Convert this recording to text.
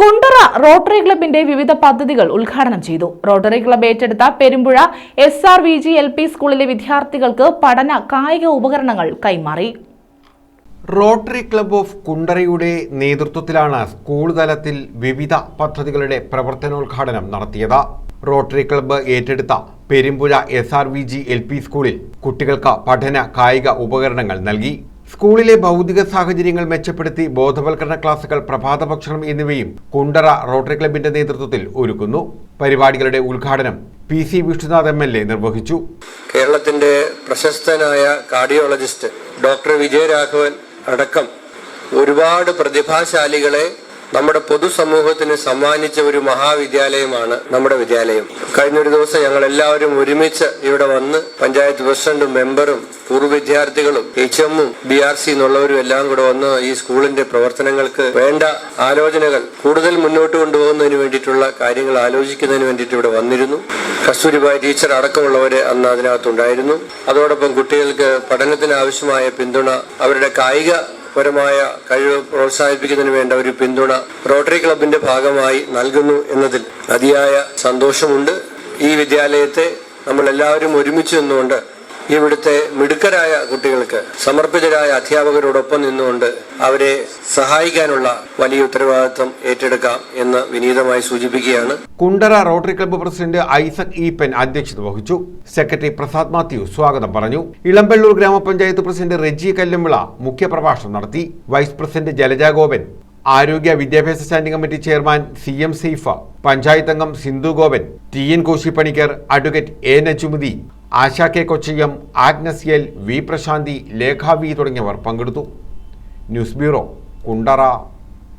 Kundara rotary ക്ലബിന്റെ വിവിധ പദ്ധതികൾ ഉദ്ഘാടനം ചെയ്തു. റോട്ടറി ക്ലബ് ഏറ്റെടുത്ത Perumpuzha S R V G L P സ്കൂളിലെ വിദ്യാർത്ഥികൾക്ക് പഠന കായിക ഉപകരണങ്ങൾ കൈമാറി. റോട്ടറി ക്ലബ് ഓഫ് കുണ്ടറയുടെ നേതൃത്വത്തിലാണ് സ്കൂൾ തലത്തിൽ വിവിധ പദ്ധതികളുടെ പ്രവർത്തനോദ്ഘാടനം നടത്തിയത്. റോട്ടറി ക്ലബ് ഏറ്റെടുത്ത Perumpuzha S R V G L P സ്കൂളിൽ കുട്ടികൾക്ക് പഠന കായിക ഉപകരണങ്ങൾ നൽകി. സ്കൂളിലെ ഭൗതിക സാഹചര്യങ്ങൾ മെച്ചപ്പെടുത്തി ബോധവൽക്കരണ ക്ലാസുകൾ പ്രഭാത ഭക്ഷണം എന്നിവയും കുണ്ടറ റോട്ടറി ക്ലബിന്റെ നേതൃത്വത്തിൽ ഒരുക്കുന്നു. പരിപാടികളുടെ ഉദ്ഘാടനം P C Vishnunath M L A നിർവഹിച്ചു. കേരളത്തിന്റെ പ്രശസ്തനായ കാർഡിയോളജിസ്റ്റ് ഡോക്ടർ വിജയരാഘവൻ അടക്കം ഒരുപാട് പ്രതിഭാശാലികളെ നമ്മുടെ പൊതുസമൂഹത്തിന് സമ്മാനിച്ച ഒരു മഹാവിദ്യാലയമാണ് നമ്മുടെ വിദ്യാലയം. കഴിഞ്ഞൊരു ദിവസം ഞങ്ങൾ എല്ലാവരും ഒരുമിച്ച് ഇവിടെ വന്ന് പഞ്ചായത്ത് പ്രസിഡന്റും മെമ്പറും പൂർവ വിദ്യാർത്ഥികളും എച്ച് എമ്മും ബി ആർ സി എന്നുള്ളവരും എല്ലാം കൂടെ വന്ന് ഈ സ്കൂളിന്റെ പ്രവർത്തനങ്ങൾക്ക് വേണ്ട ആലോചനകൾ കൂടുതൽ മുന്നോട്ട് കൊണ്ടുപോകുന്നതിന് വേണ്ടിയിട്ടുള്ള കാര്യങ്ങൾ ആലോചിക്കുന്നതിന് വേണ്ടിയിട്ട് ഇവിടെ വന്നിരുന്നു. കസ്തൂരിബായ് ടീച്ചർ അടക്കമുള്ളവരെ അന്ന് അതിനകത്തുണ്ടായിരുന്നു. അതോടൊപ്പം കുട്ടികൾക്ക് പഠനത്തിന് ആവശ്യമായ പിന്തുണ അവരുടെ കായിക പരമായ കഴിവ് പ്രോത്സാഹിപ്പിക്കുന്നതിന് വേണ്ട ഒരു പിന്തുണ റോട്ടറി ക്ലബിന്റെ ഭാഗമായി നൽകുന്നു എന്നതിൽ അതിയായ സന്തോഷമുണ്ട്. ഈ വിദ്യാലയത്തെ നമ്മൾ എല്ലാവരും ഒരുമിച്ച് നിന്നുകൊണ്ട് ഇവിടുത്തെ മിടുക്കരായ കുട്ടികൾക്ക് സമർപ്പിതരായ അധ്യാപകരോടൊപ്പം നിന്നുകൊണ്ട് അവരെ സഹായിക്കാനുള്ള വലിയ ഉത്തരവാദിത്വം ഏറ്റെടുക്കാം എന്ന് വിനീതമായി സൂചിപ്പിക്കുകയാണ്. Kundara rotary club president Isaac Eapen അധ്യക്ഷത വഹിച്ചു. സെക്രട്ടറി പ്രസാദ് മാത്യു സ്വാഗതം പറഞ്ഞു. ഇളമ്പള്ളൂർ ഗ്രാമപഞ്ചായത്ത് പ്രസിഡന്റ് റെജി കല്ലമ്പിള മുഖ്യപ്രഭാഷണം നടത്തി. വൈസ് പ്രസിഡന്റ് ജലജാഗോപൻ ആരോഗ്യ വിദ്യാഭ്യാസ standing committee chairman C M Seefa panchayat അംഗം Sindhu Gopan T N Koshipanicker advocate A Najumudi Asha K കൊച്ചിയം Agnes L V Prasanthi Lekha V തുടങ്ങിയവർ പങ്കെടുത്തു. News bureau Kundara.